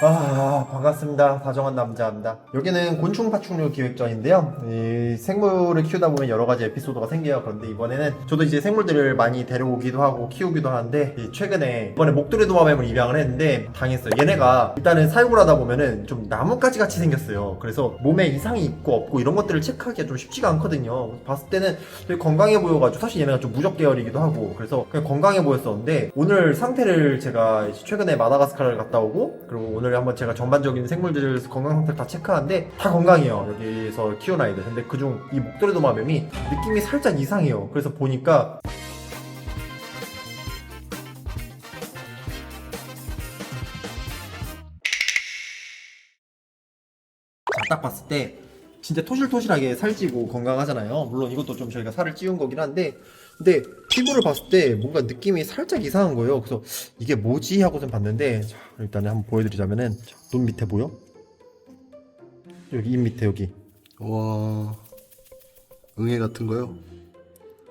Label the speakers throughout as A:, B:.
A: 아 반갑습니다. 다정한 남자입니다. 여기는 곤충 파충류 기획전인데요. 이 생물을 키우다 보면 여러 가지 에피소드가 생겨요. 그런데 이번에는 저도 이제 생물들을 많이 데려오기도 하고 키우기도 하는데 이 최근에 이번에 목도리 도마뱀을 입양을 했는데 당했어요. 얘네가 일단은 사육을 하다 보면은 좀 나뭇가지 같이 생겼어요. 그래서 몸에 이상이 있고 없고 이런 것들을 체크하기가 좀 쉽지가 않거든요. 봤을 때는 되게 건강해 보여가지고 사실 얘네가 좀 무적 계열이기도 하고 그래서 그냥 건강해 보였었는데 오늘 상태를 제가 최근에 마다가스카르를 갔다 오고 그리고 오늘 한번 제가 전반적인 생물들 건강 상태를 다 체크하는데 다 건강해요. 여기서 키운 아이들. 근데 그중 이 목도리 도마뱀이 느낌이 살짝 이상해요. 그래서 보니까 자, 딱 봤을 때 진짜 토실토실하게 살찌고 건강하잖아요. 물론 이것도 좀 저희가 살을 찌운 거긴 한데, 근데 피부를 봤을 때 뭔가 느낌이 살짝 이상한 거예요. 그래서 이게 뭐지 하고선 봤는데, 자, 일단 한번 보여드리자면은 자, 눈 밑에 보여? 여기 입 밑에 여기
B: 와 응애 같은 거요?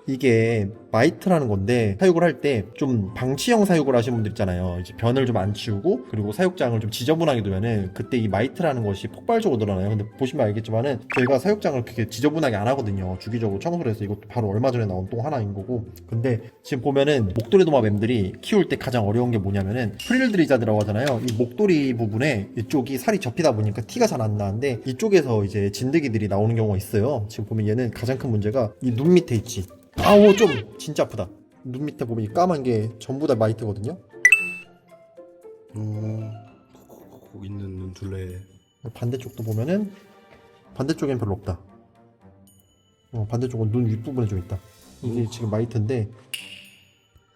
A: 이게 마이트라는 건데 사육을 할 때 좀 방치형 사육을 하시는 분들 있잖아요. 이제 변을 좀 안 치우고 그리고 사육장을 좀 지저분하게 두면은 그때 이 마이트라는 것이 폭발적으로 늘어나요. 근데 보시면 알겠지만은 저희가 사육장을 그렇게 지저분하게 안 하거든요. 주기적으로 청소를 해서 이것도 바로 얼마 전에 나온 똥 하나인 거고. 근데 지금 보면은 목도리 도마뱀들이 키울 때 가장 어려운 게 뭐냐면은 프릴드리자드라고 하잖아요. 이 목도리 부분에 이쪽이 살이 접히다 보니까 티가 잘 안 나는데 이쪽에서 이제 진드기들이 나오는 경우가 있어요. 지금 보면 얘는 가장 큰 문제가 이 눈 밑에 있지. 아우 좀 진짜 아프다. 눈 밑에 보면 이 까만 게 전부 다 마이트거든요.
B: 어 거기 있는 눈둘레
A: 반대쪽도 보면은 반대쪽엔 별로 없다. 어, 반대쪽은 눈 윗부분에 좀 있다. 이게
B: 오.
A: 지금 마이트인데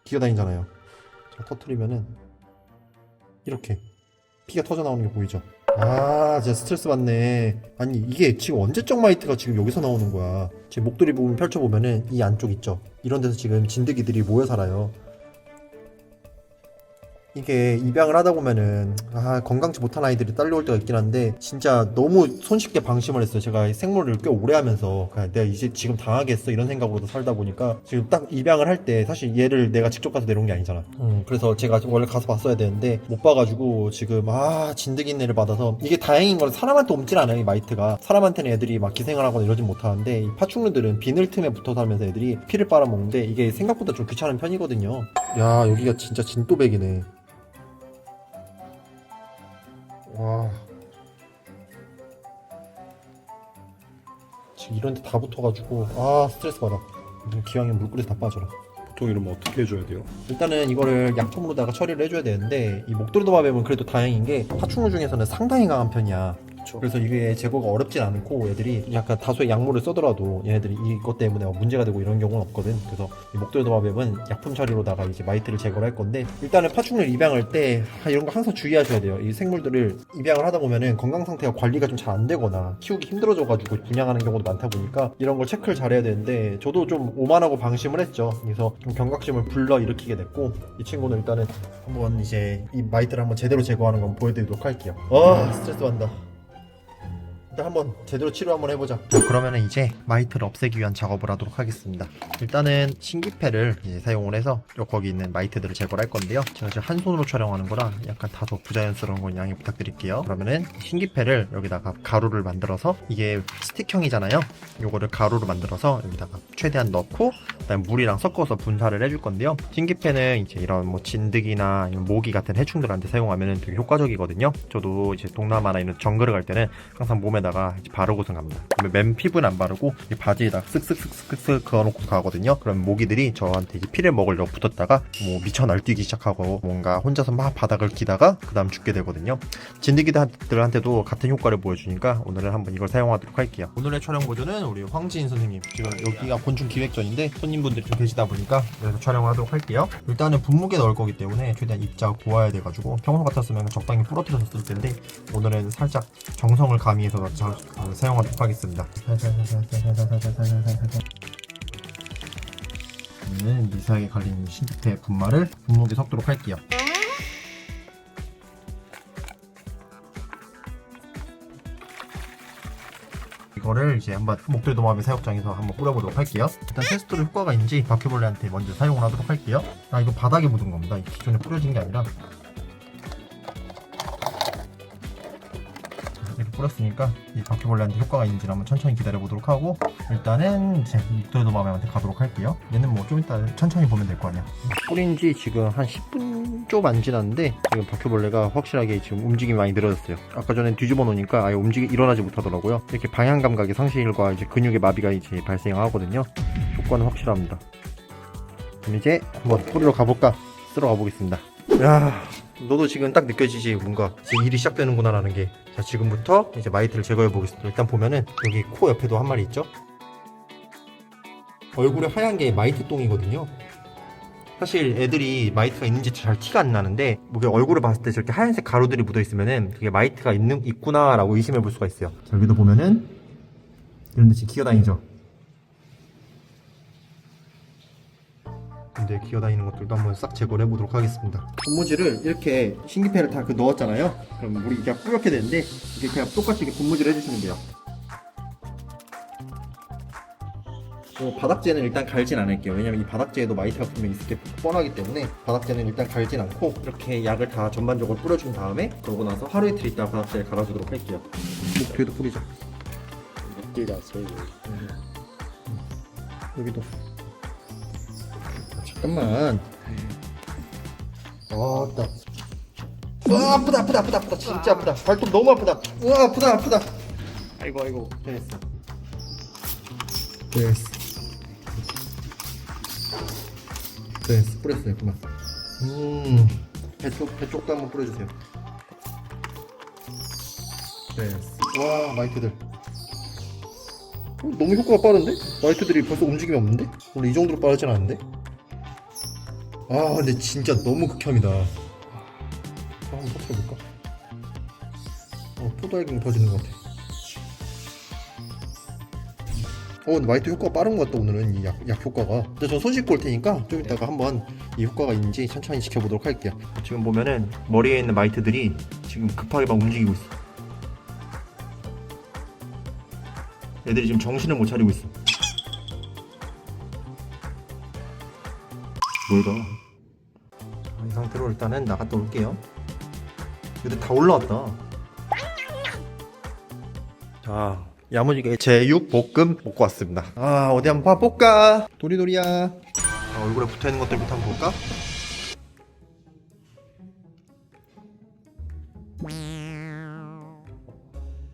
A: 기어다니잖아요. 자 터트리면은 이렇게 피가 터져 나오는 게 보이죠? 아, 진짜 스트레스 받네. 아니, 이게 지금 언제적 마이트가 지금 여기서 나오는 거야. 지금 목도리 부분 펼쳐보면은 이 안쪽 있죠? 이런 데서 지금 진드기들이 모여 살아요. 이게 입양을 하다 보면은 아 건강치 못한 아이들이 딸려올 때가 있긴 한데 진짜 너무 손쉽게 방심을 했어요. 제가 이 생물을 꽤 오래 하면서 그냥 내가 이제 지금 당하겠어 이런 생각으로 살다 보니까 지금 딱 입양을 할 때 사실 얘를 내가 직접 가서 내려온 게 아니잖아. 음, 그래서 제가 원래 가서 봤어야 되는데 못 봐가지고 지금 아 진드기 인내를 받아서 이게 다행인 건 사람한테 옮질 않아요 이 마이트가. 사람한테는 애들이 막 기생을 하거나 이러진 못하는데 이 파충류들은 비늘 틈에 붙어 살면서 애들이 피를 빨아먹는데 이게 생각보다 좀 귀찮은 편이거든요. 야 여기가 진짜 진또백이네 와. 지금 이런 데 다 붙어가지고, 아, 스트레스 받아. 기왕에 물그릇에 다 빠져라.
B: 보통 이러면 어떻게 해줘야 돼요?
A: 일단은 이거를 약품으로다가 처리를 해줘야 되는데, 이 목도리 도마뱀은 그래도 다행인 게, 파충류 중에서는 상당히 강한 편이야.
B: 그쵸
A: 그래서 이게 제거가 어렵진 않고 애들이 약간 다소의 약물을 쓰더라도 얘네들이 이것 때문에 막 문제가 되고 이런 경우는 없거든. 그래서 이 목도리 도마뱀은 약품 처리로다가 이제 마이트를 제거를 할 건데 일단은 파충류 입양할 때 아, 이런 거 항상 주의하셔야 돼요. 이 생물들을 입양을 하다 보면은 건강 상태가 관리가 좀 잘 안 되거나 키우기 힘들어져가지고 분양하는 경우도 많다 보니까 이런 걸 체크를 잘해야 되는데 저도 좀 오만하고 방심을 했죠. 그래서 좀 경각심을 불러 일으키게 됐고 이 친구는 일단은 한번 이제 이 마이트를 한번 제대로 제거하는 건 보여드리도록 할게요. 아 스트레스 받는다. 일단 한번 제대로 치료 한번 해보자. 그러면은 이제 마이트를 없애기 위한 작업을 하도록 하겠습니다. 일단은 신기패를 사용을 해서 요 거기 있는 마이트들을 제거를 할 건데요. 제가 지금 한 손으로 촬영하는 거라 약간 다소 부자연스러운 건 양해 부탁드릴게요. 그러면은 신기패를 여기다가 가루를 만들어서 이게 스틱형이잖아요. 요거를 가루로 만들어서 여기다가 최대한 넣고 그다음 물이랑 섞어서 분사를 해줄 건데요. 신기패는 이제 이런 뭐 진드기나 모기 같은 해충들한테 사용하면 되게 효과적이거든요. 저도 이제 동남아나 이런 정글을 갈 때는 항상 몸에다가 이제 바르고선 갑니다. 맨 피부는 안 바르고 이 바지에다 쓱쓱쓱쓱쓱 그어놓고 가거든요. 그럼 모기들이 저한테 피를 먹으려고 붙었다가 뭐 미쳐 날뛰기 시작하고 뭔가 혼자서 막 바닥을 기다가 그 다음 죽게 되거든요. 진드기들한테도 같은 효과를 보여주니까 오늘은 한번 이걸 사용하도록 할게요. 오늘의 촬영 보조는 우리 황지인 선생님. 지금 여기가 곤충 기획전인데 손님 분들이 좀 계시다 보니까 그래서 촬영하도록 할게요. 일단은 분무게 넣을 거기 때문에 최대한 입자 구워야 돼가지고 평소 같았으면 적당히 부러뜨렸을 텐데 오늘은 살짝 정성을 가미해서 자, 어, 사용하도록 하겠습니다. 저는 미세하게 갈린 신태 분말을 분무게 섞도록 할게요. 이거를 이제 한번 목도리 도마뱀 사육장에서 한번 뿌려보도록 할게요. 일단 테스트로 효과가 있는지 바퀴벌레한테 먼저 사용을 하도록 할게요. 아 이거 바닥에 묻은 겁니다. 이 기존에 뿌려진 게 아니라 뿌렸으니까 이 바퀴벌레한테 효과가 있는지 한번 천천히 기다려 보도록 하고 일단은 이제 목도리도마뱀한테 가도록 할게요. 얘는 뭐 좀 이따 천천히 보면 될 거 아니야. 뿌린 지 지금 한 10분 좀 안 지났는데 지금 바퀴벌레가 확실하게 지금 움직임이 많이 늘어졌어요. 아까 전에 뒤집어 놓으니까 아예 움직이 일어나지 못하더라고요. 이렇게 방향 감각의 상실과 이제 근육의 마비가 이제 발생하거든요. 효과는 확실합니다. 그럼 이제 한번 뿌리러 가볼까? 쓸어 가보겠습니다. 야, 너도 지금 딱 느껴지지 뭔가 이제 일이 시작되는구나라는 게. 자, 지금부터 이제 마이트를 제거해 보겠습니다. 일단 보면은 여기 코 옆에도 한 마리 있죠? 얼굴에 하얀 게 마이트 똥이거든요. 사실 애들이 마이트가 있는지 잘 티가 안 나는데 뭐 얼굴을 봤을 때 저렇게 하얀색 가루들이 묻어 있으면은 그게 마이트가 있는 있구나라고 의심해 볼 수가 있어요. 자, 여기도 보면은 이런 데 지금 기어 다니죠. 근데 기어다니는 것들도 한번 싹 제거를 해보도록 하겠습니다. 분무지를 이렇게 신기패를 다 그 넣었잖아요. 그럼 물이 이게 뿌옇게 되는데 이게 그냥 똑같이 이렇게 분무지를 해주시면 돼요. 어, 바닥재는 일단 갈진 않을게요. 왜냐면 이 바닥재에도 마이트가 분명히 있을 게 뻔하기 때문에 바닥재는 일단 갈진 않고 이렇게 약을 다 전반적으로 뿌려준 다음에 그러고 나서 하루 이틀 있다 바닥재를 갈아주도록 할게요. 목 뒤에도 뿌리자.
B: 띠라서
A: 여기도. 잠깐만. 아, 아프다. 와, 아프다, 아프다, 아프다, 아프다. 진짜 아프다. 발톱 너무 아프다. 와, 아프다, 아프다.
B: 아이고 아이고
A: 됐어. 됐어. 됐어. 뿌렸어요. 그만. 음. 배 쪽, 배 쪽도 한번 뿌려주세요. 됐어. 와, 마이트들. 어, 너무 효과가 빠른데? 마이트들이 벌써 움직임이 없는데? 원래 이 정도로 빠르진 않은데? 아, 근데 진짜 너무 극혐이다. 아, 한번 터트려볼까? 어, 포도알갱이 퍼지는 것 같아. 어, 근데 마이트 효과가 빠른 것 같다, 오늘은 이 약, 약 효과가. 근데 전 손 씻고 올 테니까 좀 이따가 한번 이 효과가 있는지 천천히 지켜보도록 할게요. 지금 보면은 머리에 있는 마이트들이 지금 급하게 막 움직이고 있어. 애들이 지금 정신을 못 차리고 있어. 뭐다? 이 상태로 일단은 나갔다 올게요. 근데 다 올라왔다. 자, 야무지게 제육 볶음 먹고 왔습니다. 아, 어디 한번 봐볼까? 도리도리야. 자, 얼굴에 붙어 있는 것들부터 한번 볼까?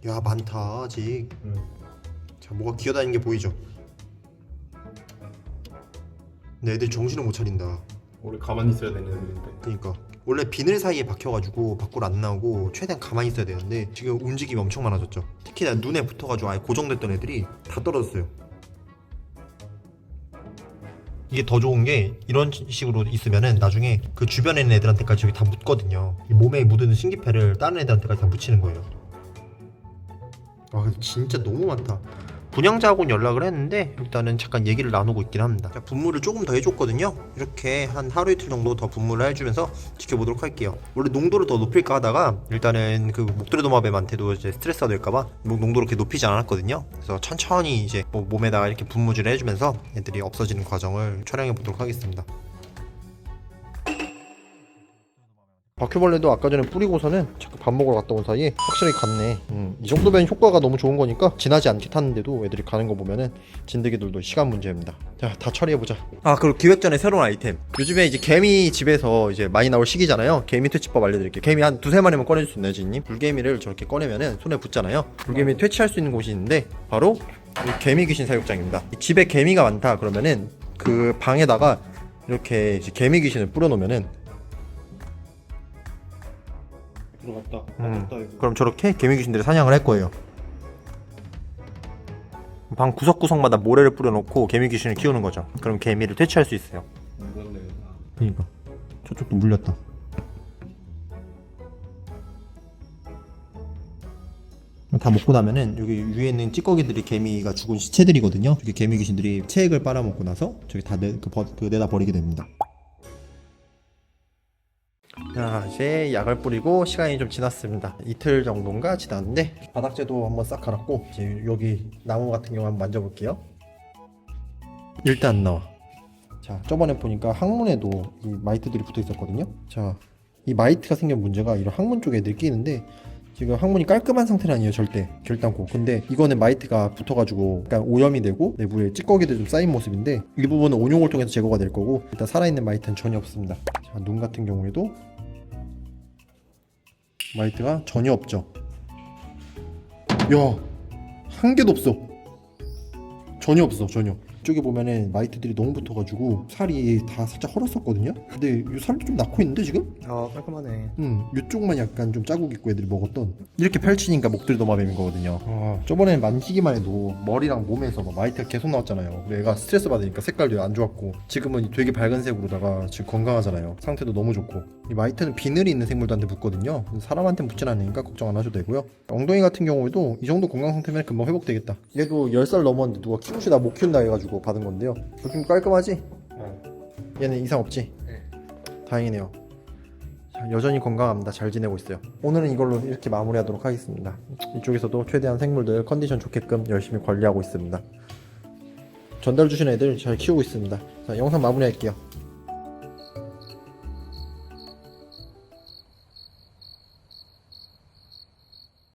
A: 야, 많다, 아직. 자, 뭐가 기어다니는 게 보이죠? 근데 애들 정신을 못 차린다.
B: 우리 가만히 있어야 되는 애들인데
A: 그러니까 원래 비늘 사이에 박혀가지고 밖으로 안 나오고 최대한 가만히 있어야 되는데 지금 움직임이 엄청 많아졌죠. 특히나 눈에 붙어가지고 아예 고정됐던 애들이 다 떨어졌어요. 이게 더 좋은 게 이런 식으로 있으면은 나중에 그 주변에 있는 애들한테까지 여기 다 묻거든요. 이 몸에 묻은 신기패를 다른 애들한테까지 다 묻히는 거예요. 아 근데 진짜 너무 많다. 분양자하고는 연락을 했는데 일단은 잠깐 얘기를 나누고 있긴 합니다. 자, 분무를 조금 더 해줬거든요. 이렇게 한 하루 이틀 정도 더 분무를 해주면서 지켜보도록 할게요. 원래 농도를 더 높일까 하다가 일단은 그 목도리 도마뱀한테도 이제 스트레스가 될까봐 뭐 농도를 이렇게 높이지 않았거든요. 그래서 천천히 이제 뭐 몸에다가 이렇게 분무질을 해주면서 애들이 없어지는 과정을 촬영해 보도록 하겠습니다. 바퀴벌레도 아까 전에 뿌리고서는 자꾸 밥 먹으러 갔다 온 사이에 확실히 갔네. 음, 이 정도면 효과가 너무 좋은 거니까 지나지 않게 탔는데도 애들이 가는 거 보면은 진드기들도 시간 문제입니다. 자, 다 처리해보자. 아, 그리고 기획전에 새로운 아이템. 요즘에 이제 개미 집에서 이제 많이 나올 시기잖아요. 개미 퇴치법 알려드릴게요. 개미 한 두세 마리만 꺼내줄 수 있나요, 지님? 불개미를 저렇게 꺼내면은 손에 붙잖아요. 불개미 퇴치할 수 있는 곳이 있는데 바로 이 개미 귀신 사육장입니다. 이 집에 개미가 많다 그러면은 그 방에다가 이렇게 이제 개미 귀신을 뿌려놓으면은
B: 들어갔다
A: 음, 그럼 저렇게 개미 귀신들이 사냥을 할 거예요. 방 구석구석마다 모래를 뿌려놓고 개미 귀신을 키우는 거죠. 그럼 개미를 퇴치할 수 있어요. 그러니까 저쪽도 물렸다. 다 먹고 나면은 여기 위에 있는 찌꺼기들이 개미가 죽은 시체들이거든요. 저기 개미 귀신들이 체액을 빨아먹고 나서 저기 다 내, 그, 버- 그 내다 버리게 됩니다. 자 이제 약을 뿌리고 시간이 좀 지났습니다. 이틀 정도인가 지났는데 바닥재도 한번 싹 갈았고 이제 여기 나무 같은 경우 한번 만져볼게요. 일단 안 나와 자 저번에 보니까 항문에도 이 마이트들이 붙어 있었거든요. 자이 마이트가 생긴 문제가 이런 항문 쪽에 애들이 끼는데 지금 항문이 깔끔한 상태는 아니에요 절대. 결단코. 근데 이거는 마이트가 붙어가지고 약간 오염이 되고 내부에 찌꺼기들 좀 쌓인 모습인데 이 부분은 온용을 통해서 제거가 될 거고 일단 살아있는 마이트는 전혀 없습니다. 자 눈 같은 경우에도 마이트가 전혀 없죠. 야한 개도 없어. 전혀 없어 전혀 이쪽에 보면은 마이트들이 너무 붙어가지고 살이 다 살짝 헐었었거든요 근데 이 살도 좀 낳고 있는데 지금?
B: 아 깔끔하네.
A: 음, 이쪽만 약간 좀 자국 있고 애들이 먹었던 이렇게 펼치니까 목들이 도마뱀인 거거든요. 아, 저번에 만지기만 해도 머리랑 몸에서 막 마이트가 계속 나왔잖아요. 얘가 스트레스 받으니까 색깔도 안 좋았고 지금은 되게 밝은 색으로다가 지금 건강하잖아요. 상태도 너무 좋고 이 마이트는 비늘이 있는 생물들한테 붙거든요. 사람한테 붙진 않으니까 걱정 안 하셔도 되고요. 엉덩이 같은 경우에도 이 정도 건강 상태면 금방 회복되겠다. 얘도 10살 넘었는데 누가 키우시다 못 키운다 해가지고 받은 건데요. 좀 깔끔하지? 얘는 이상 없지?
B: 네.
A: 다행이네요. 자, 여전히 건강합니다. 잘 지내고 있어요. 오늘은 이걸로 이렇게 마무리하도록 하겠습니다. 이쪽에서도 최대한 생물들 컨디션 좋게끔 열심히 관리하고 있습니다. 전달 주신 애들 잘 키우고 있습니다. 자, 영상 마무리할게요.